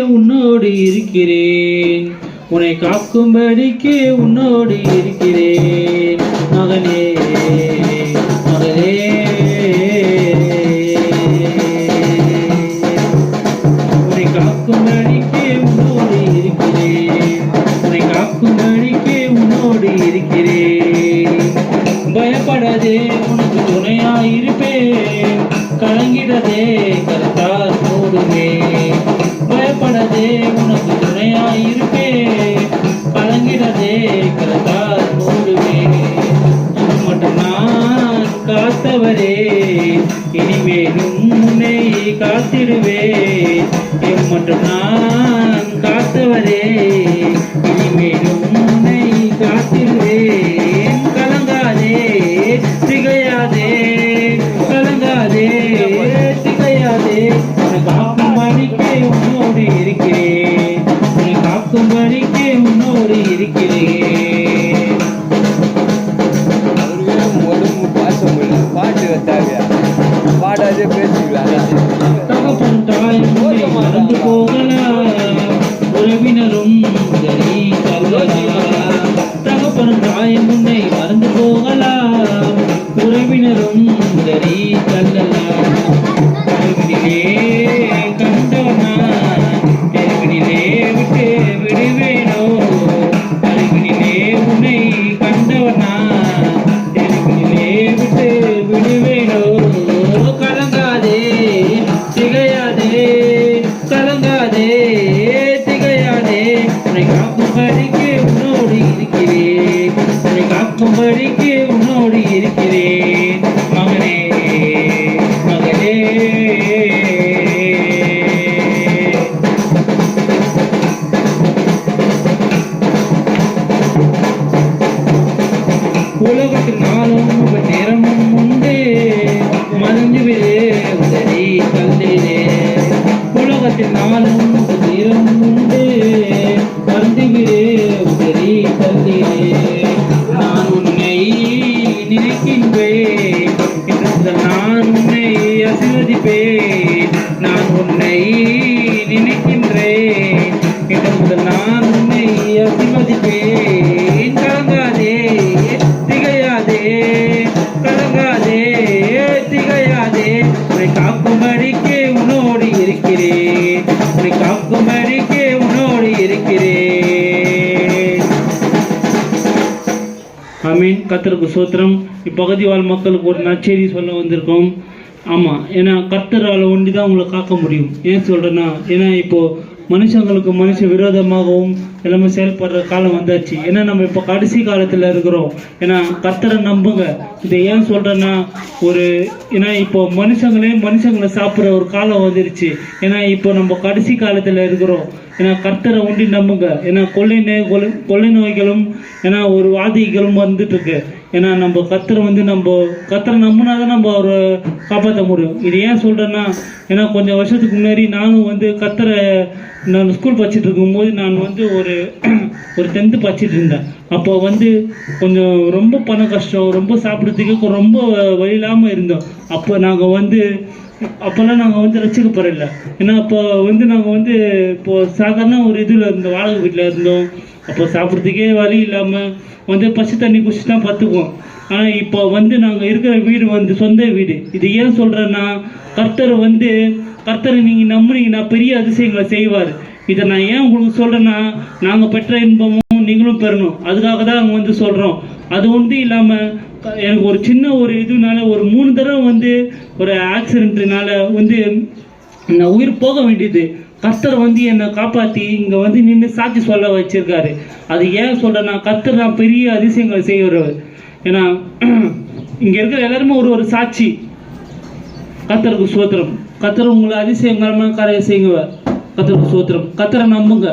உன்னோடு இருக்கிறேன். உன்னை காக்கும்படிக்கு உன்னோடு இருக்கிறேன். மகனே. இனிமேலும் உன்னை காத்திடுவேன். எம் மட்டும் நான் காத்தவரே. பாடாதே பேசிக்கலாம் தகப்பன் தாய் உன்னை போகலாம் உறவினரும் சரி சொல்லலாம் தகப்பன் தாய் உன்னை மறந்து போகலாம் உறவினரும் சரி திகையாதே உன்னை காக்கும்படிக்கு உன்னோடு இருக்கிறேன் உன்னை காக்கும்படிக்கு உன்னோடு நினைக்கின்றேன் இடந்து நான் உன்னை ஆசீர்வதிப்பேன் கலங்காதே திகையாதே கலங்காதே திகையாதே. உன்னை காக்கும்படிக்கு உன்னோடு இருக்கிறேன். உன்னை காக்கும்படிக்கு உன்னோடு இருக்கிறேன். அமீன் கர்த்தருக்கு சோத்திரம். இப்பகுதி வாழ் மக்களுக்கு ஒரு நச்செய்தி சொல்ல வந்திருக்கோம். ஆமாம் ஏன்னா கர்த்தரால் ஒண்டி தான் உங்களை காக்க முடியும். ஏன் சொல்கிறேன்னா ஏன்னா இப்போது மனுஷங்களுக்கு மனுஷ விரோதமாகவும் எல்லாமே செயல்படுற காலம் வந்தாச்சு. ஏன்னா நம்ம இப்போ கடைசி காலத்தில் இருக்கிறோம். ஏன்னா கர்த்தரை நம்புங்க. இதை ஏன் சொல்கிறேன்னா ஒரு ஏன்னா இப்போ மனுஷங்களே மனுஷங்களை சாப்பிட்ற ஒரு காலம் வந்துருச்சு. ஏன்னா இப்போ நம்ம கடைசி காலத்தில் இருக்கிறோம். ஏன்னா கர்த்தரை உண்டி நம்புங்க. ஏன்னா கொள்ளை நோய் கொள்ளை கொள்ளை நோய்களும் ஏன்னா ஒரு வாதிகளும் வந்துட்டு இருக்கு ஏன்னா நம்ம கத்தரை வந்து நம்ம கத்தரை நம்பினா தான் நம்ம அவரை காப்பாற்ற முடியும். இது ஏன் சொல்கிறேன்னா ஏன்னா கொஞ்சம் வருஷத்துக்கு முன்னாடி நானும் வந்து கத்தரை நான் ஸ்கூல் படிச்சுட்டு இருக்கும்போது நான் வந்து ஒரு ஒரு டென்த்து படிச்சுட்டு இருந்தேன். அப்போ வந்து கொஞ்சம் ரொம்ப பண கஷ்டம் ரொம்ப சாப்பிட்றதுக்கு ரொம்ப வழி இல்லாமல் இருந்தோம். அப்போ நாங்கள் வந்து அப்போல்லாம் நாங்கள் வந்து ரசிக்கப்படல ஏன்னா அப்போ வந்து நாங்கள் வந்து இப்போ சாதாரண ஒரு இதில் இருந்தோம் வாடகை வீட்டில் இருந்தோம். அப்போ சாப்பிட்றதுக்கே வழி இல்லாமல் வந்து பசி தண்ணி குடிச்சு தான் பார்த்துக்குவோம். ஆனால் இப்போ வந்து நாங்கள் இருக்கிற வீடு வந்து சொந்த வீடு. இது ஏன் சொல்கிறேன்னா கர்த்தர் வந்து கர்த்தரை நீங்கள் நம்புனீங்கன்னா பெரிய அதிசயங்களை செய்வார். இதை நான் ஏன் உங்களுக்கு சொல்கிறேன்னா நாங்கள் பெற்ற இன்பமும் நீங்களும் பெறணும். அதுக்காக தான் அவங்க வந்து சொல்கிறோம் அது ஒன்றும் இல்லாமல் எனக்கு ஒரு சின்ன ஒரு இதுனால ஒரு மூணு தடவை வந்து ஒரு ஆக்சிடென்ட்னால வந்து நான் உயிர் போக வேண்டியது. கர்த்தர் வந்து என்னை காப்பாற்றி இங்கே வந்து நின்று சாட்சி சொல்ல வச்சிருக்காரு. அது ஏன் சொல்கிறேன்னா கர்த்தர் தான் பெரிய அதிசயங்களை செய்கிறவர். ஏன்னா இங்கே இருக்கிற எல்லாருமே ஒரு ஒரு சாட்சி. கர்த்தருக்கு சோத்திரம் கர்த்தர் உங்களை அதிசயங்கரமான காரியம் செய்யுங்க. கர்த்தருக்கு சோத்திரம் கர்த்தரை நம்புங்க.